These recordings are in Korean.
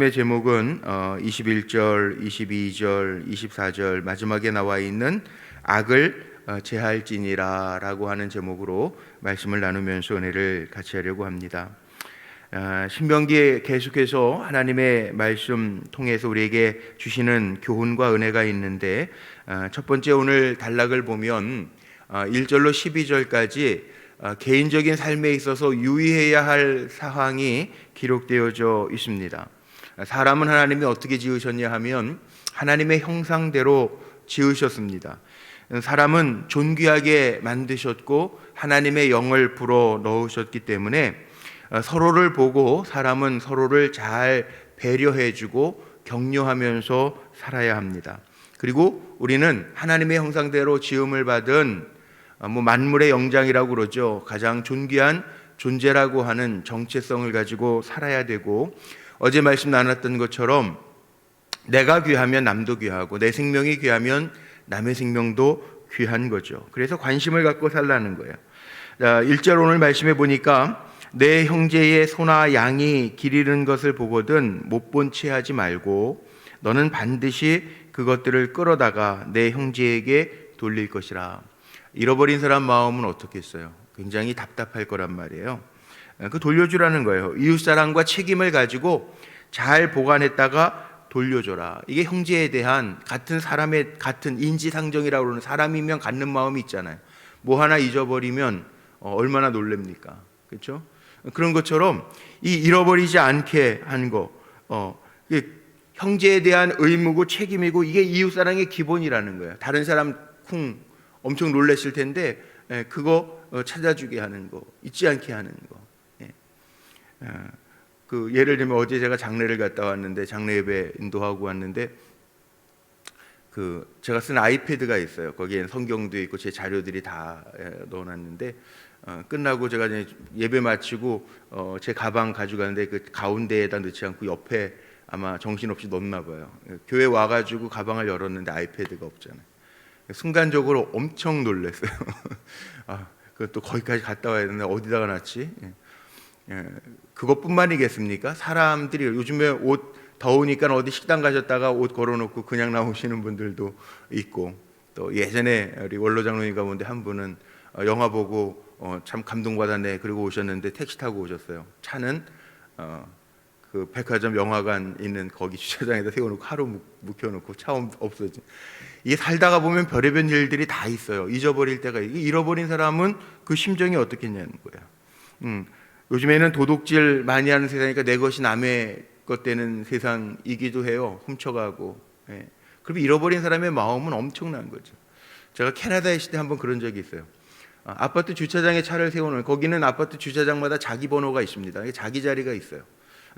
의 제목은 어, 21절, 22절, 24절 마지막에 나와 있는 악을 어, 제할지니라라고 하는 제목으로 말씀을 나누면서 은혜를 같이 하려고 합니다. 아, 신명기에 계속해서 하나님의 말씀 통해서 우리에게 주시는 교훈과 은혜가 있는데 아, 첫 번째 오늘 단락을 보면 아, 1절로 12절까지 아, 개인적인 삶에 있어서 유의해야 할 사항이 기록되어져 있습니다. 사람은 하나님이 어떻게 지으셨냐 하면 하나님의 형상대로 지으셨습니다. 사람은 존귀하게 만드셨고 하나님의 영을 불어 넣으셨기 때문에 어, 서로를 보고 사람은 서로를 잘 배려해주고 격려하면서 살아야 합니다. 그리고 우리는 하나님의 형상대로 지음을 받은 어, 뭐 만물의 영장이라고 그러죠. 가장 존귀한 존재라고 하는 정체성을 가지고 살아야 되고 어제 말씀 나눴던 것처럼 내가 귀하면 남도 귀하고 내 생명이 귀하면 남의 생명도 귀한 거죠. 그래서 관심을 갖고 살라는 거예요. 자, 1절 오늘 말씀해 보니까 내 형제의 소나 양이 기르는 것을 보거든 못 본 채 하지 말고 너는 반드시 그것들을 끌어다가 내 형제에게 돌릴 것이라. 잃어버린 사람 마음은 어떻겠어요? 굉장히 답답할 거란 말이에요. 그 돌려주라는 거예요. 이웃 사랑과 책임을 가지고 잘 보관했다가 돌려줘라. 이게 형제에 대한 같은 사람의 같은 인지상정이라고 그러는 사람이면 갖는 마음이 있잖아요. 뭐 하나 잊어버리면 어, 얼마나 놀랍니까? 그렇죠? 그런 것처럼 이 잃어버리지 않게 한 거, 어, 형제에 대한 의무고 책임이고 이게 이웃 사랑의 기본이라는 거예요. 다른 사람 쿵 엄청 놀랐을 텐데 예, 그거 어, 찾아주게 하는 거, 잊지 않게 하는 거. 예. 어, 그 예를 들면 어제 제가 장례를 갔다 왔는데 장례 예배 인도하고 왔는데 그 제가 쓴 아이패드가 있어요. 거기엔 성경도 있고 제 자료들이 다 예, 넣어놨는데 어, 끝나고 제가 이제 예배 마치고 어, 제 가방 가져가는데 그 가운데에다 넣지 않고 옆에 아마 정신없이 넣나 봐요. 교회 와가지고 가방을 열었는데 아이패드가 없잖아요. 순간적으로 엄청 놀랐어요. 아, 그것도 거기까지 갔다 와야 되는데 어디다가 놨지? 예. 예, 그것뿐만이겠습니까? 사람들이 요즘에 옷 더우니까 어디 식당 가셨다가 옷 걸어놓고 그냥 나오시는 분들도 있고 또 예전에 우리 원로 장로님 가운데 한 분은 어, 영화 보고 어, 참 감동받았네 그리고 오셨는데 택시 타고 오셨어요. 차는 어, 그 백화점 영화관 있는 거기 주차장에다 세워놓고 하루 묵- 묵혀놓고 차 없- 없어진 이게 살다가 보면 별의별 일들이 다 있어요. 잊어버릴 때가 잃어버린 사람은 그 심정이 어떻겠냐는 거야. 음, 요즘에는 도둑질 많이 하는 세상이니까 내 것이 남의 것 되는 세상이기도 해요. 훔쳐가고. 예. 그럼 잃어버린 사람의 마음은 엄청난 거죠. 제가 캐나다에 때 한번 그런 적이 있어요. 아, 아파트 주차장에 차를 세워놓은 거기는 아파트 주차장마다 자기 번호가 있습니다. 자기 자리가 있어요.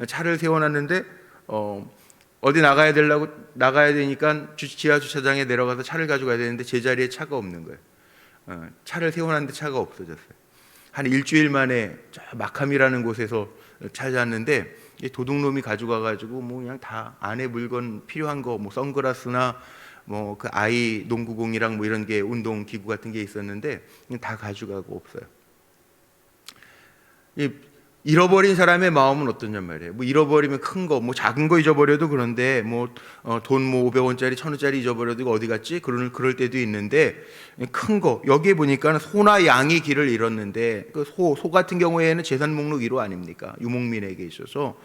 차를 세워놨는데 어, 어디 나가야 되려고 나가야 되니까 주, 지하 주차장에 내려가서 차를 가져가야 되는데 제 자리에 차가 없는 거예요. 어, 차를 세워놨는데 차가 없어졌어요. 한 일주일 만에 저 마캄이라는 곳에서 찾았는데 이 도둑놈이 가져가 가지고 뭐 그냥 다 안에 물건 필요한 거 뭐 선글라스나 뭐 그 아이 농구공이랑 뭐 이런 게 운동 기구 같은 게 있었는데 다 가져가고 없어요. 이 잃어버린 사람의 마음은 어떠냐 말이에요. 뭐 잃어버리면 큰 거, 뭐 작은 거 잊어버려도 그런데 뭐돈뭐 500원짜리, 1000원짜리 잊어버려도 어디 갔지? 그럴 그럴 때도 있는데 큰 거. 여기에 보니까 소나 양이 길을 잃었는데 그 소 소 같은 경우에는 재산 목록 1호 아닙니까? 유목민에게 있어서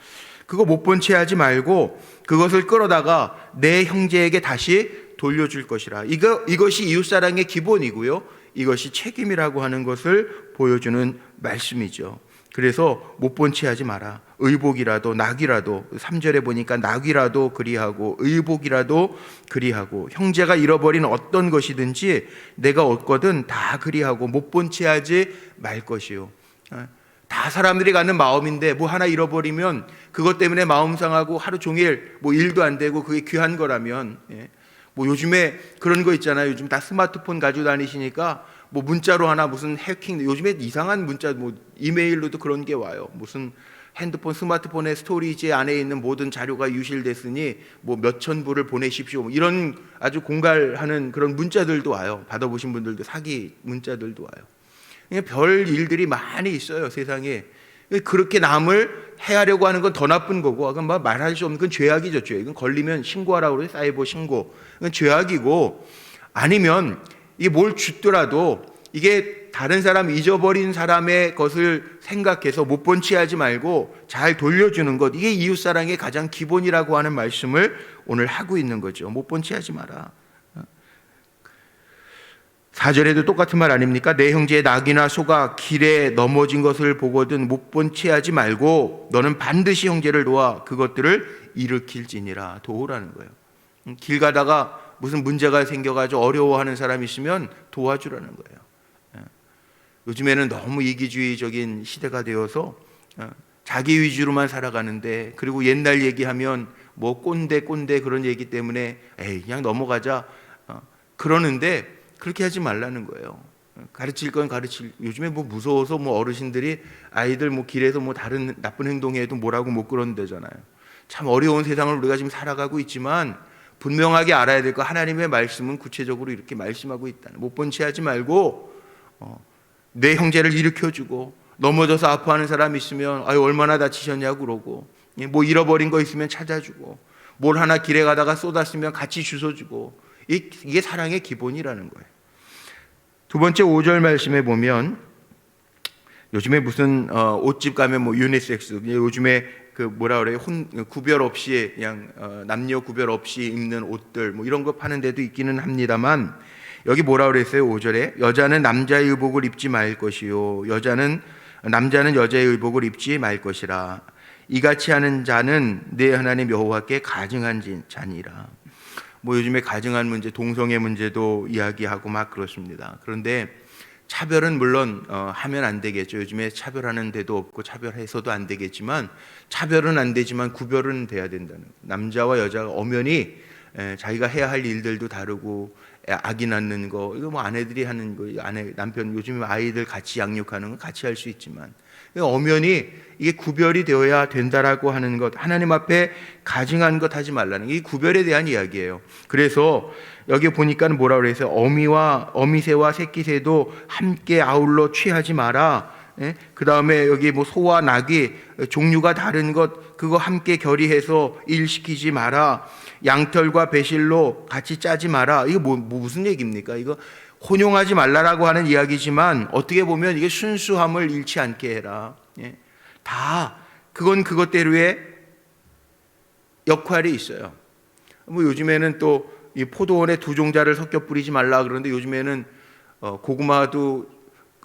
그거 못 본 채 하지 말고 그것을 끌어다가 내 형제에게 다시 돌려줄 것이라. 이거 이것이 이웃 사랑의 기본이고요. 이것이 책임이라고 하는 것을 보여주는 말씀이죠. 그래서 못본채 하지 마라. 의복이라도 낙이라도 3절에 보니까 낙이라도 그리하고 의복이라도 그리하고 형제가 잃어버린 어떤 것이든지 내가 얻거든 다 그리하고 못본채 하지 말 것이요. 아, 다 사람들이 갖는 마음인데 뭐 하나 잃어버리면 그것 때문에 마음 상하고 하루 종일 뭐 일도 안 되고 그게 귀한 거라면 예. 뭐 요즘에 그런 거 있잖아요. 요즘 다 스마트폰 가지고 다니시니까 뭐 문자로 하나 무슨 해킹 요즘에 이상한 문자 뭐 이메일로도 그런 게 와요. 무슨 핸드폰 스마트폰의 스토리지 안에 있는 모든 자료가 유실됐으니 뭐 몇천 부를 보내십시오. 뭐 이런 아주 공갈하는 그런 문자들도 와요. 받아보신 분들도 사기 문자들도 와요. 그냥 별 일들이 많이 있어요 세상에. 그렇게 남을 해하려고 하는 건 더 나쁜 거고, 그건 뭐 말할 수 없는 건 죄악이죠, 죄. 이건 걸리면 신고하라고 그래, 사이버 신고. 그건 죄악이고, 아니면 이게 뭘 줬더라도 이게 다른 사람 잊어버린 사람의 것을 생각해서 못본 채하지 말고 잘 돌려주는 것 이게 이웃 사랑의 가장 기본이라고 하는 말씀을 오늘 하고 있는 거죠. 못본 채하지 마라. 사절에도 똑같은 말 아닙니까? 내 형제의 낙이나 소가 길에 넘어진 것을 보거든 못본 채하지 말고 너는 반드시 형제를 도와 그것들을 일으킬지니라 도우라는 거예요. 음, 길 가다가 무슨 문제가 생겨가지고 어려워하는 사람이 있으면 도와주라는 거예요. 예. 요즘에는 너무 이기주의적인 시대가 되어서 어, 자기 위주로만 살아가는데 그리고 옛날 얘기하면 뭐 꼰대 꼰대 그런 얘기 때문에 에이 그냥 넘어가자 어, 그러는데 그렇게 하지 말라는 거예요. 가르칠 건 가르칠. 요즘에 뭐 무서워서 뭐 어르신들이 아이들 뭐 길에서 뭐 다른 나쁜 행동해도 뭐라고 못 그런다잖아요. 참 어려운 세상을 우리가 지금 살아가고 있지만 분명하게 알아야 될 거 하나님의 말씀은 구체적으로 이렇게 말씀하고 있다는. 못본 채하지 말고 어, 내 형제를 일으켜주고 넘어져서 아파하는 사람 있으면 아유 얼마나 다치셨냐고 그러고 예, 뭐 잃어버린 거 있으면 찾아주고 뭘 하나 길에 가다가 쏟았으면 같이 주워주고 이- 이게 사랑의 기본이라는 거예요. 두 번째 5절 말씀에 보면 요즘에 무슨 어, 옷집 가면 뭐 유니섹스 요즘에 그 뭐라 그래요 혼, 구별 없이 그냥 어, 남녀 구별 없이 입는 옷들 뭐 이런 거 파는 데도 있기는 합니다만 여기 뭐라 그랬어요? 5절에? 여자는 남자의 의복을 입지 말 것이요. 여자는 남자는 여자의 의복을 입지 말 것이라. 이같이 하는 자는 내 하나님 여호와께 가증한 지- 자니라. 뭐 요즘에 가증한 문제, 동성애 문제도 이야기하고 막 그렇습니다. 그런데 차별은 물론 어, 하면 안 되겠죠. 요즘에 차별하는 데도 없고 차별해서도 안 되겠지만 차별은 안 되지만 구별은 돼야 된다는. 남자와 여자가 엄연히 에, 자기가 해야 할 일들도 다르고 에, 아기 낳는 거 이거 뭐 아내들이 하는 거 아내 남편 요즘에 아이들 같이 양육하는 거 같이 할 수 있지만 엄연히 이게 구별이 되어야 된다라고 하는 것 하나님 앞에 가증한 것 하지 말라는 게이 구별에 대한 이야기예요. 그래서 여기 보니까는 뭐라 그래서 어미와 어미새와 새끼새도 함께 아울러 취하지 마라. 그 다음에 여기 뭐 소와 낙이 종류가 다른 것 그거 함께 결의해서 일시키지 마라. 양털과 배실로 같이 짜지 마라. 이거 뭐, 뭐 무슨 얘기입니까? 이거 혼용하지 말라라고 하는 이야기지만 어떻게 보면 이게 순수함을 잃지 않게 해라. 예. 다 그건 그것대로의 역할이 있어요. 뭐 요즘에는 또 이 포도원에 두 종자를 섞여 뿌리지 말라 그러는데 요즘에는 어, 고구마도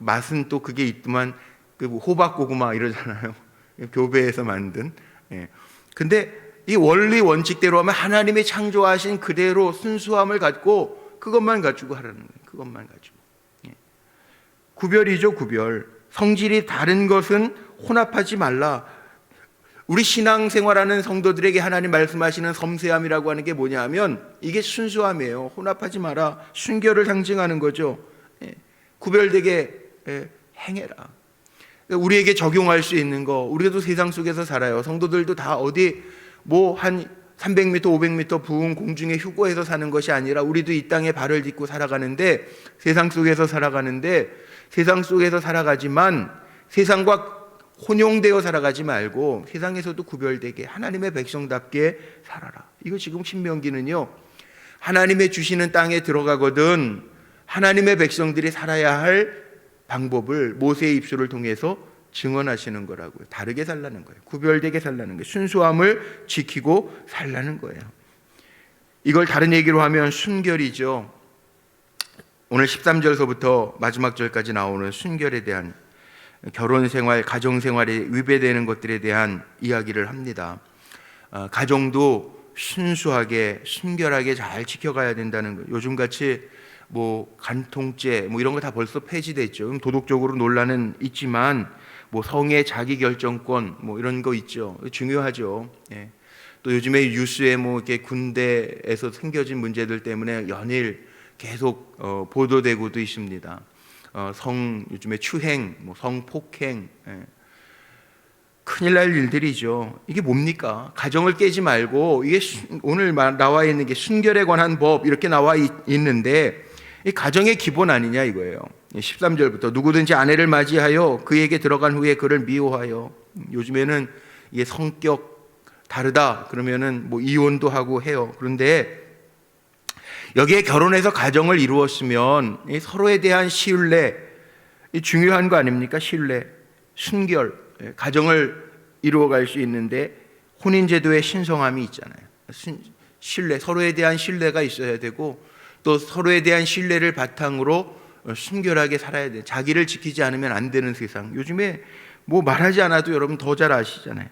맛은 또 그게 있지만 그 호박 고구마 이러잖아요. 교배에서 만든. 예. 근데 이 원리 원칙대로 하면 하나님이 창조하신 그대로 순수함을 갖고 그것만 가지고 하라는 거예요. 그것만 가지고. 예. 구별이죠, 구별. 성질이 다른 것은 혼합하지 말라. 우리 신앙생활하는 성도들에게 하나님 말씀하시는 섬세함이라고 하는 게 뭐냐면 이게 순수함이에요. 혼합하지 마라. 순결을 상징하는 거죠. 예. 구별되게 예, 행해라. 우리에게 적용할 수 있는 거, 우리도 세상 속에서 살아요. 성도들도 다 어디 뭐한 300m, 500m 부은 공중에 휴고해서 사는 것이 아니라 우리도 이 땅에 발을 딛고 살아가는데 세상 속에서 살아가는데 세상 속에서 살아가지만 세상과 혼용되어 살아가지 말고 세상에서도 구별되게 하나님의 백성답게 살아라. 이거 지금 신명기는요. 하나님의 주시는 땅에 들어가거든 하나님의 백성들이 살아야 할 방법을 모세의 입술을 통해서 증언하시는 거라고요. 다르게 살라는 거예요. 구별되게 살라는 거예요. 순수함을 지키고 살라는 거예요. 이걸 다른 얘기로 하면 순결이죠. 오늘 13절서부터 마지막 절까지 나오는 순결에 대한 결혼 생활, 가정 생활에 위배되는 것들에 대한 이야기를 합니다. 어, 가정도 순수하게, 순결하게 잘 지켜가야 된다는 거. 요즘 같이 뭐 간통죄 뭐 이런 거 다 벌써 폐지됐죠. 그럼 도덕적으로 논란은 있지만 뭐 성의 자기 결정권 뭐 이런 거 있죠. 중요하죠. 예. 또 요즘에 뉴스에 뭐 이렇게 군대에서 생겨진 문제들 때문에 연일 계속 어, 보도되고도 있습니다. 어, 성 요즘에 추행, 뭐 성폭행, 예. 큰일 날 일들이죠. 이게 뭡니까? 가정을 깨지 말고 이게 수- 오늘 마- 나와 있는 게 순결에 관한 법 이렇게 나와 있, 있는데 이 가정의 기본 아니냐 이거예요. 13절부터 누구든지 아내를 맞이하여 그에게 들어간 후에 그를 미워하여 요즘에는 이게 성격 다르다 그러면은 뭐 이혼도 하고 해요. 그런데 여기에 결혼해서 가정을 이루었으면 이 서로에 대한 신뢰 이 중요한 거 아닙니까? 신뢰, 순결, 예, 가정을 이루어갈 수 있는데 혼인 제도의 신성함이 있잖아요. 순- 신뢰, 서로에 대한 신뢰가 있어야 되고 또 서로에 대한 신뢰를 바탕으로 어, 순결하게 살아야 돼. 자기를 지키지 않으면 안 되는 세상. 요즘에 뭐 말하지 않아도 여러분 더 잘 아시잖아요.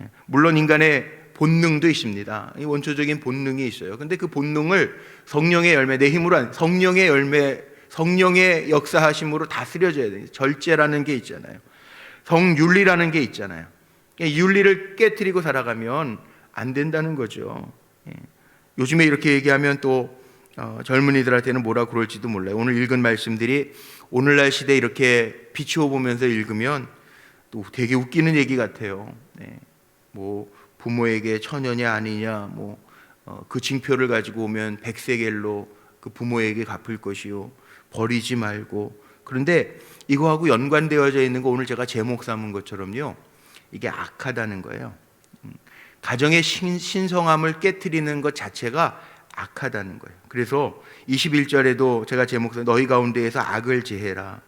예, 물론 인간의 본능도 있습니다. 이 원초적인 본능이 있어요. 근데 그 본능을 성령의 열매, 내 힘으로 안, 성령의 열매, 성령의 역사하심으로 다스려져야 돼요. 절제라는 게 있잖아요. 성윤리라는 게 있잖아요. 이 윤리를 깨뜨리고 살아가면 안 된다는 거죠. 예. 요즘에 이렇게 얘기하면 또 어, 젊은이들한테는 뭐라 그럴지도 몰라요. 오늘 읽은 말씀들이 오늘날 시대 이렇게 비추어 보면서 읽으면 또 되게 웃기는 얘기 같아요. 네. 뭐 부모에게 처녀냐 아니냐 뭐그 징표를 가지고 오면 백세겔로 그 부모에게 갚을 것이요 버리지 말고 그런데 이거하고 연관되어져 있는 거 오늘 제가 제목 삼은 것처럼요 이게 악하다는 거예요. 음, 가정의 신, 신성함을 깨뜨리는 것 자체가 악하다는 거예요. 그래서 21절에도 제가 제목 너희 가운데에서 악을 제해라.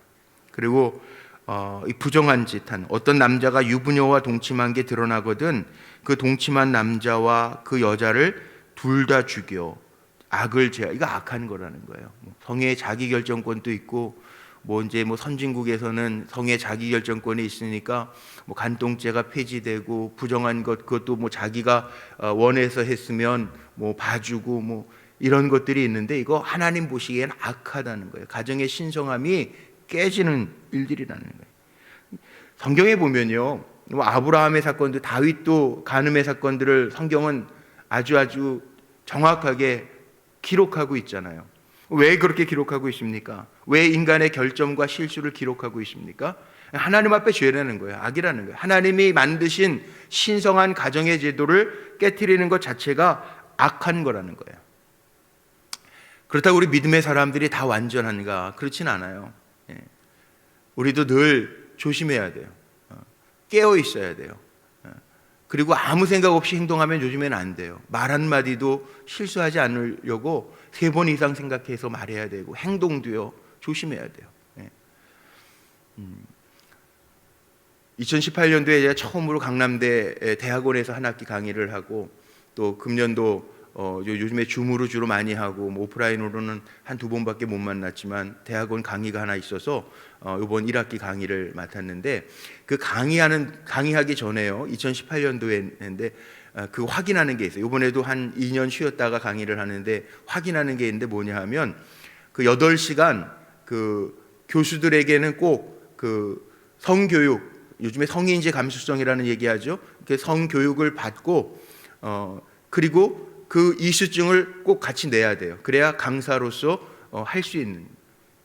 그리고 어, 이 부정한 짓 한 어떤 남자가 유부녀와 동침한 게 드러나거든 그 동침한 남자와 그 여자를 둘 다 죽여 악을 제하 이거 악한 거라는 거예요. 뭐 성의 자기 결정권도 있고 뭐 이제 뭐 선진국에서는 성의 자기 결정권이 있으니까 뭐 간통죄가 폐지되고 부정한 것 그것도 뭐 자기가 어, 원해서 했으면 뭐 봐주고 뭐 이런 것들이 있는데 이거 하나님 보시기엔 악하다는 거예요. 가정의 신성함이 깨지는 일들이라는 거예요. 성경에 보면요, 뭐 아브라함의 사건도 다윗도 간음의 사건들을 성경은 아주 아주 정확하게 기록하고 있잖아요. 왜 그렇게 기록하고 있습니까? 왜 인간의 결정과 실수를 기록하고 있습니까? 하나님 앞에 죄라는 거예요. 악이라는 거예요. 하나님이 만드신 신성한 가정의 제도를 깨뜨리는 것 자체가 악한 거라는 거예요. 그렇다고 우리 믿음의 사람들이 다 완전한가? 그렇진 않아요. 예. 우리도 늘 조심해야 돼요. 어, 깨어 있어야 돼요. 어, 그리고 아무 생각 없이 행동하면 요즘에는 안 돼요. 말 한마디도 실수하지 않으려고 세 번 이상 생각해서 말해야 되고 행동도요 조심해야 돼요. 예. 음. 2018년도에 제가 처음으로 강남대 대학원에서 한 학기 강의를 하고 또 금년도 어, 요- 요즘에 줌으로 주로 많이 하고 뭐 오프라인으로는 한 두 번밖에 못 만났지만 대학원 강의가 하나 있어서 어, 이번 1학기 강의를 맡았는데 그 강의하는 강의하기 전에요 2018년도에 했는데 어, 그 확인하는 게 있어요 이번에도 한 2년 쉬었다가 강의를 하는데 확인하는 게 있는데 뭐냐 하면 그 8시간 그 교수들에게는 꼭 그 성교육 요즘에 성인지 감수성이라는 얘기하죠. 그 성교육을 받고 어 그리고 그 이수증을 꼭 같이 내야 돼요. 그래야 강사로서 어, 할수 있는.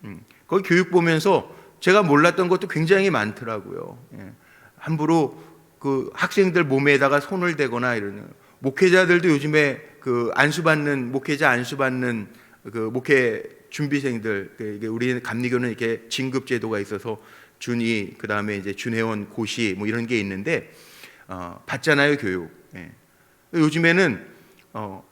음. 거기 교육 보면서 제가 몰랐던 것도 굉장히 많더라고요. 예. 함부로 그 학생들 몸에다가 손을 대거나 이러는 목회자들도 요즘에 그 안수받는 목회자 안수받는 그 목회 준비생들 그 이게 우리 감리교는 이렇게 진급 제도가 있어서 준이 그 다음에 이제 준회원 고시 뭐 이런 게 있는데 어, 받잖아요 교육. 예. 요즘에는 어,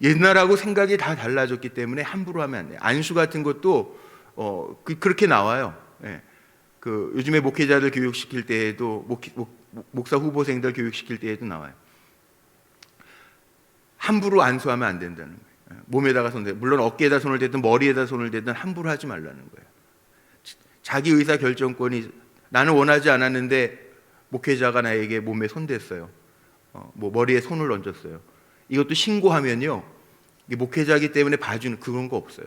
옛날하고 생각이 다 달라졌기 때문에 함부로 하면 안 돼요. 안수 같은 것도 어, 그, 그렇게 나와요. 예. 그 요즘에 목회자들 교육시킬 때에도 목, 목, 목 사 후보생들 교육시킬 때에도 나와요. 함부로 안수하면 안 된다는 거예요. 예. 몸에다가 손 대. 물론 어깨에다 손을 대든 머리에다 손을 대든 함부로 하지 말라는 거예요. 자기 의사 결정권이 나는 원하지 않았는데 목회자가 나에게 몸에 손댔어요. 어, 뭐 머리에 손을 얹었어요. 이것도 신고하면요. 이게 목회자기 때문에 봐주는 그런 거 없어요.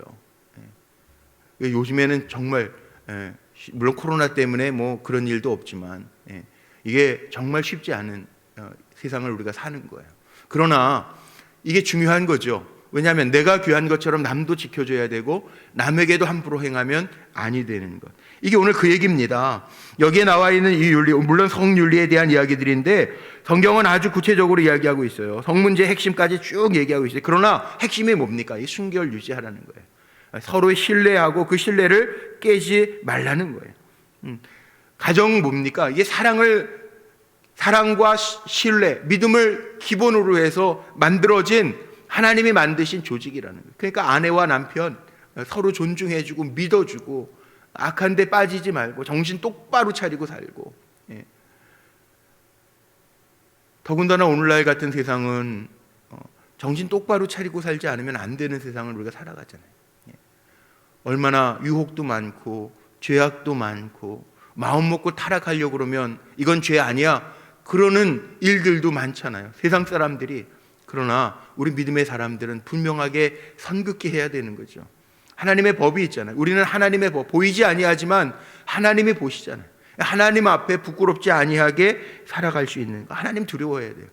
예. 요즘에는 정말 예, 물론 코로나 때문에 뭐 그런 일도 없지만 예, 이게 정말 쉽지 않은 어, 세상을 우리가 사는 거예요. 그러나 이게 중요한 거죠. 왜냐하면 내가 귀한 것처럼 남도 지켜줘야 되고 남에게도 함부로 행하면 아니 되는 것. 이게 오늘 그 얘기입니다. 여기에 나와 있는 이 윤리, 물론 성윤리에 대한 이야기들인데 성경은 아주 구체적으로 이야기하고 있어요. 성문제 핵심까지 쭉 얘기하고 있어요. 그러나 핵심이 뭡니까? 이 순결 유지하라는 거예요. 서로의 신뢰하고 그 신뢰를 깨지 말라는 거예요. 음. 가정 뭡니까? 이게 사랑을 사랑과 시- 신뢰, 믿음을 기본으로 해서 만들어진 하나님이 만드신 조직이라는 거예요. 그러니까 아내와 남편 서로 존중해주고 믿어주고 악한 데 빠지지 말고 정신 똑바로 차리고 살고 예. 더군다나 오늘날 같은 세상은 어, 정신 똑바로 차리고 살지 않으면 안 되는 세상을 우리가 살아가잖아요. 예. 얼마나 유혹도 많고 죄악도 많고 마음 먹고 타락하려고 그러면 이건 죄 아니야. 그러는 일들도 많잖아요. 세상 사람들이 그러나 우리 믿음의 사람들은 분명하게 선긋게 해야 되는 거죠. 하나님의 법이 있잖아요. 우리는 하나님의 법 보이지 아니하지만 하나님이 보시잖아요. 하나님 앞에 부끄럽지 아니하게 살아갈 수 있는 거. 하나님 두려워해야 돼요.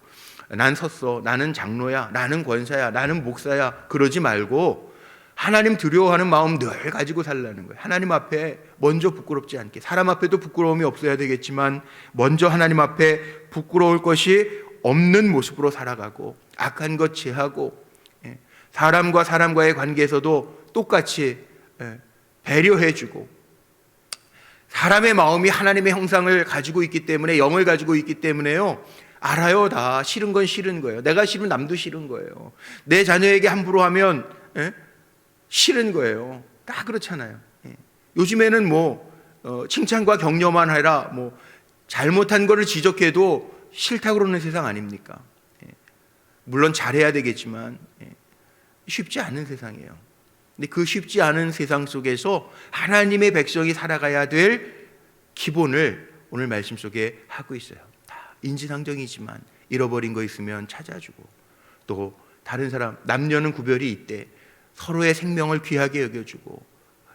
난 섰어. 나는 장로야. 나는 권사야. 나는 목사야. 그러지 말고 하나님 두려워하는 마음 늘 가지고 살라는 거예요. 하나님 앞에 먼저 부끄럽지 않게 사람 앞에도 부끄러움이 없어야 되겠지만 먼저 하나님 앞에 부끄러울 것이 없는 모습으로 살아가고 악한 것 제하고 예, 사람과 사람과의 관계에서도 똑같이 예, 배려해주고 사람의 마음이 하나님의 형상을 가지고 있기 때문에 영을 가지고 있기 때문에요. 알아요, 다 싫은 건 싫은 거예요. 내가 싫으면 남도 싫은 거예요. 내 자녀에게 함부로 하면 예? 싫은 거예요. 다 그렇잖아요. 예. 요즘에는 뭐 어, 칭찬과 격려만 해라, 뭐 잘못한 거를 지적해도 싫다고 그러는 세상 아닙니까? 예. 물론 잘해야 되겠지만 예. 쉽지 않은 세상이에요. 근데 그 쉽지 않은 세상 속에서 하나님의 백성이 살아가야 될 기본을 오늘 말씀 속에 하고 있어요. 다 인지상정이지만 잃어버린 거 있으면 찾아주고 또 다른 사람 남녀는 구별이 있대 서로의 생명을 귀하게 여겨주고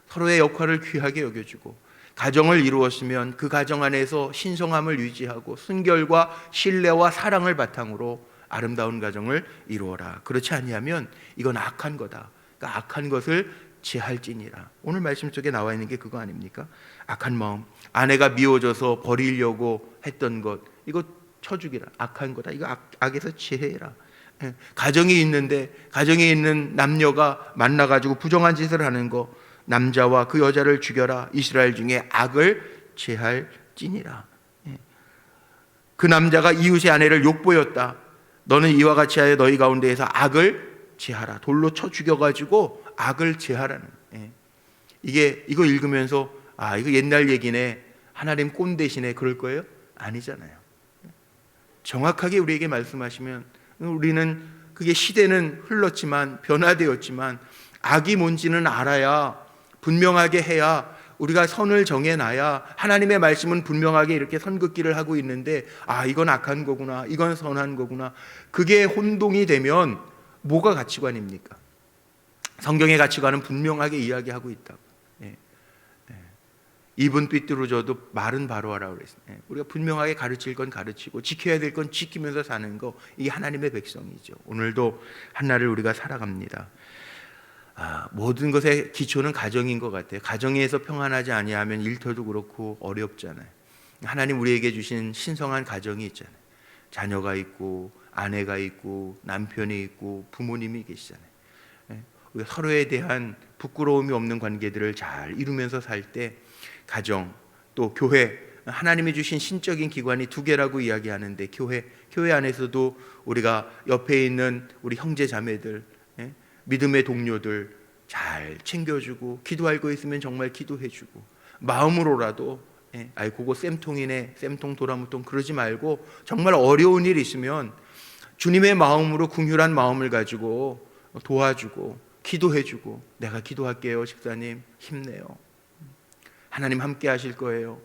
서로의 역할을 귀하게 여겨주고 가정을 이루었으면 그 가정 안에서 신성함을 유지하고 순결과 신뢰와 사랑을 바탕으로 아름다운 가정을 이루어라. 그렇지 아니하면 이건 악한 거다. 그러니까 악한 것을 제할지니라. 오늘 말씀 속에 나와 있는 게 그거 아닙니까? 악한 마음. 아내가 미워져서 버리려고 했던 것. 이거 쳐주기라. 악한 거다. 이거 악, 악에서 제해라. 예. 가정이 있는데 가정에 있는 남녀가 만나 가지고 부정한 짓을 하는 거 남자와 그 여자를 죽여라. 이스라엘 중에 악을 제할지니라. 예. 그 남자가 이웃의 아내를 욕보였다. 너는 이와 같이 하여 너희 가운데에서 악을 제하라. 돌로 쳐 죽여가지고 악을 제하라는. 예. 이게 이거 읽으면서 아 이거 옛날 얘기네. 하나님 꼰 대신에 그럴 거예요? 아니잖아요. 정확하게 우리에게 말씀하시면 우리는 그게 시대는 흘렀지만 변화되었지만 악이 뭔지는 알아야 분명하게 해야 우리가 선을 정해놔야 하나님의 말씀은 분명하게 이렇게 선긋기를 하고 있는데 아 이건 악한 거구나 이건 선한 거구나 그게 혼동이 되면 뭐가 가치관입니까? 성경의 가치관은 분명하게 이야기하고 있다고. 예. 예. 입은 삐뚤어져도 말은 바로 하라고 그랬어요. 예. 우리가 분명하게 가르칠 건 가르치고 지켜야 될 건 지키면서 사는 거 이게 하나님의 백성이죠. 오늘도 한 날을 우리가 살아갑니다. 아, 모든 것의 기초는 가정인 것 같아요. 가정에서 평안하지 아니하면 일터도 그렇고 어렵잖아요. 하나님 우리에게 주신 신성한 가정이 있잖아요. 자녀가 있고 아내가 있고 남편이 있고 부모님이 계시잖아요. 예, 서로에 대한 부끄러움이 없는 관계들을 잘 이루면서 살 때 가정 또 교회 하나님이 주신 신적인 기관이 두 개라고 이야기하는데 교회 교회 안에서도 우리가 옆에 있는 우리 형제 자매들 예, 믿음의 동료들 잘 챙겨주고 기도할 거 있으면 정말 기도해주고 마음으로라도 예, 아이 그거 쌤통이네 쌤통 도라무통 그러지 말고 정말 어려운 일 있으면 주님의 마음으로 궁휼한 마음을 가지고 도와주고 기도해주고 내가 기도할게요 집사님. 힘내요. 하나님 함께 하실 거예요.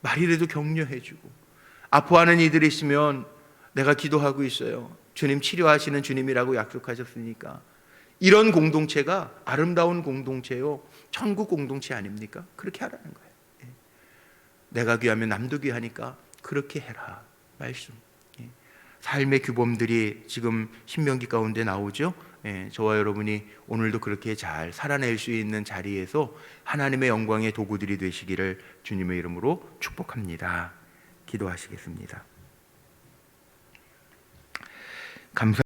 말이라도 격려해주고 아파하는 이들이 있으면 내가 기도하고 있어요. 주님 치료하시는 주님이라고 약속하셨으니까. 이런 공동체가 아름다운 공동체요. 천국 공동체 아닙니까? 그렇게 하라는 거예요. 예. 내가 귀하면 남도 귀하니까 그렇게 해라. 말씀. 예. 삶의 규범들이 지금 신명기 가운데 나오죠? 예, 저와 여러분이 오늘도 그렇게 잘 살아낼 수 있는 자리에서 하나님의 영광의 도구들이 되시기를 주님의 이름으로 축복합니다. 기도하시겠습니다. 감사